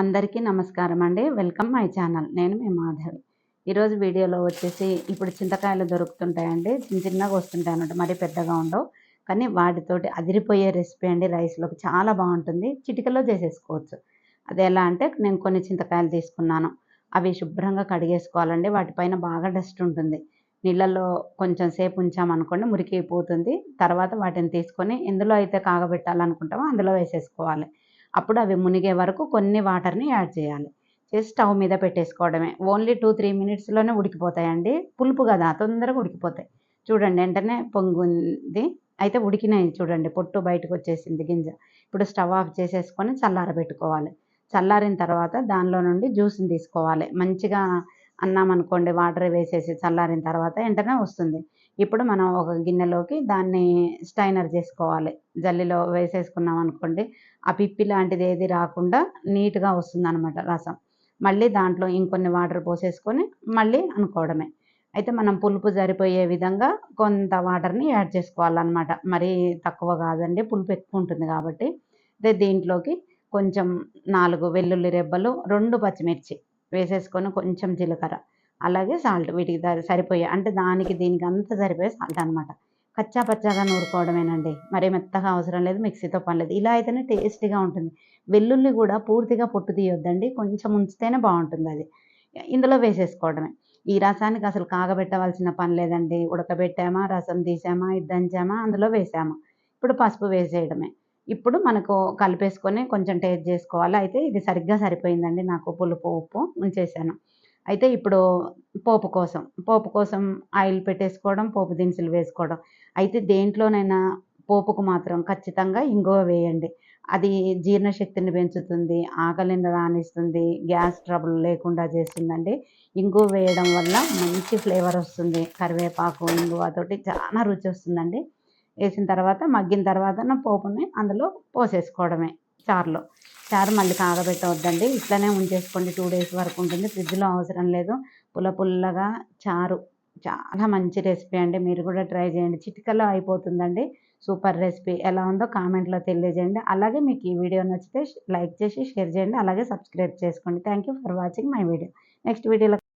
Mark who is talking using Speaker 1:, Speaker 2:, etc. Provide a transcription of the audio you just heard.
Speaker 1: అందరికీ నమస్కారం అండి. Welcome my channel. నేను మీ మాధవి. ఈరోజు వీడియోలో వచ్చేసి ఇప్పుడు చింతకాయలు దొరుకుతుంటాయండి. చిన్న చిన్నగా వస్తుంటాయి అన్నట్టు మరీ పెద్దగా ఉండవు. కానీ వాటితోటి అదిరిపోయే రెసిపీ అండి రైస్లోకి. చాలా బాగుంటుంది. చిటికలో చేసేసుకోవచ్చు. అది ఎలా అంటే నేను కొన్ని చింతకాయలు తీసుకున్నాను. అవి శుభ్రంగా కడిగేసుకోవాలండి. వాటిపైన బాగా డస్ట్ ఉంటుంది. నీళ్ళల్లో కొంచెం సేపు ఉంచామనుకోండి మురికి అయిపోతుంది తర్వాత వాటిని తీసుకొని ఎందులో అయితే కాగబెట్టాలనుకుంటామో అందులో వేసేసుకోవాలి. అప్పుడు అవి మునిగే వరకు కొన్ని వాటర్ని యాడ్ చేయాలి. చేసి స్టవ్ మీద పెట్టేసుకోవడమే. ఓన్లీ టూ త్రీ మినిట్స్లోనే ఉడికిపోతాయండి. పులుపు కదా తొందరగా ఉడికిపోతాయి. చూడండి వెంటనే పొంగుంది. అయితే ఉడికినాయి చూడండి పొట్టు బయటకు వచ్చేసింది గింజ. ఇప్పుడు స్టవ్ ఆఫ్ చేసేసుకొని చల్లారబెట్టుకోవాలి చల్లారిన తర్వాత దానిలో నుండి జ్యూస్ని తీసుకోవాలి. మంచిగా అన్నామనుకోండి వాటర్ వేసేసి చల్లారిన తర్వాత వెంటనే వస్తుంది. ఇప్పుడు మనం ఒక గిన్నెలోకి దాన్ని స్టైనర్ చేసుకోవాలి. జల్లిలో వేసేసుకున్నాం అనుకోండి ఆ పిప్పి లాంటిది ఏది రాకుండా నీట్గా వస్తుందన్నమాట రసం. మళ్ళీ దాంట్లో ఇంకొన్ని వాటర్ పోసేసుకొని మళ్ళీ అనుకోవడమే. అయితే మనం పులుపు సరిపోయే విధంగా కొంత వాటర్ని యాడ్ చేసుకోవాలన్నమాట. మరీ తక్కువ కాదండి పులుపు ఎక్కువ ఉంటుంది కాబట్టి. అయితే దీంట్లోకి కొంచెం నాలుగు వెల్లుల్లి రెబ్బలు రెండు పచ్చిమిర్చి వేసేసుకొని కొంచెం జీలకర్ర. అలాగే సాల్ట్ వీటికి సరిపోయే అంటే దానికి దీనికి అంత సరిపోయే సాల్ట్ అనమాట కచ్చా పచ్చాగా నూరుకోవడమేనండి. మరి మెత్తగా అవసరం లేదు మిక్సీతో పని లేదు ఇలా అయితేనే టేస్టీగా ఉంటుంది. వెల్లుల్లి కూడా పూర్తిగా పొట్టు తీయొద్దండి. కొంచెం ఉంచితేనే బాగుంటుంది అది. ఇందులో వేసేసుకోవడమే. ఈ రసానికి అసలు కాగబెట్టవలసిన పని లేదండి. ఉడకబెట్టామా రసం తీసామా ఇద్దంచామా అందులో వేసామా. ఇప్పుడు పసుపు వేసేయడమే. ఇప్పుడు మనకు కలిపేసుకొని కొంచెం టేస్ట్ చేసుకోవాలి. అయితే ఇది సరిగ్గా సరిపోయిందండి. నాకు పులుపు ఉప్పు ఉంచేసాను అయితే ఇప్పుడు పోపు కోసం పోపు కోసం ఆయిల్ పెట్టేసుకోవడం పోపు దినుసులు వేసుకోవడం. అయితే దేంట్లోనైనా పోపుకు మాత్రం ఖచ్చితంగా ఇంగువ వేయండి. అది జీర్ణశక్తిని పెంచుతుంది ఆకలిని రాణిస్తుంది గ్యాస్ ట్రబుల్ లేకుండా చేస్తుందండి. ఇంగువ వేయడం వల్ల మంచి ఫ్లేవర్ వస్తుంది. కరివేపాకు ఇంగువతోటి చాలా రుచి వస్తుందండి. వేసిన తర్వాత మగ్గిన తర్వాత పోపుని అందులో పోసేసుకోవడమే. చారులో. చారు మళ్ళీ కాగబెట్టవద్దండి ఇట్లనే ఉంచేసుకోండి. టూ డేస్ వరకు ఉంటుంది. ఫ్రిడ్జ్లో అవసరం లేదు. పుల్ల పుల్లగా చారు. చాలా మంచి రెసిపీ అండి. మీరు కూడా ట్రై చేయండి. చిటికలో అయిపోతుందండి. Super recipe. ఎలా ఉందో కామెంట్లో తెలియజేయండి. అలాగే మీకు ఈ వీడియో నచ్చితే లైక్ చేసి షేర్ చేయండి. అలాగే సబ్స్క్రైబ్ చేసుకోండి. Thank you for watching my video. Next వీడియోలో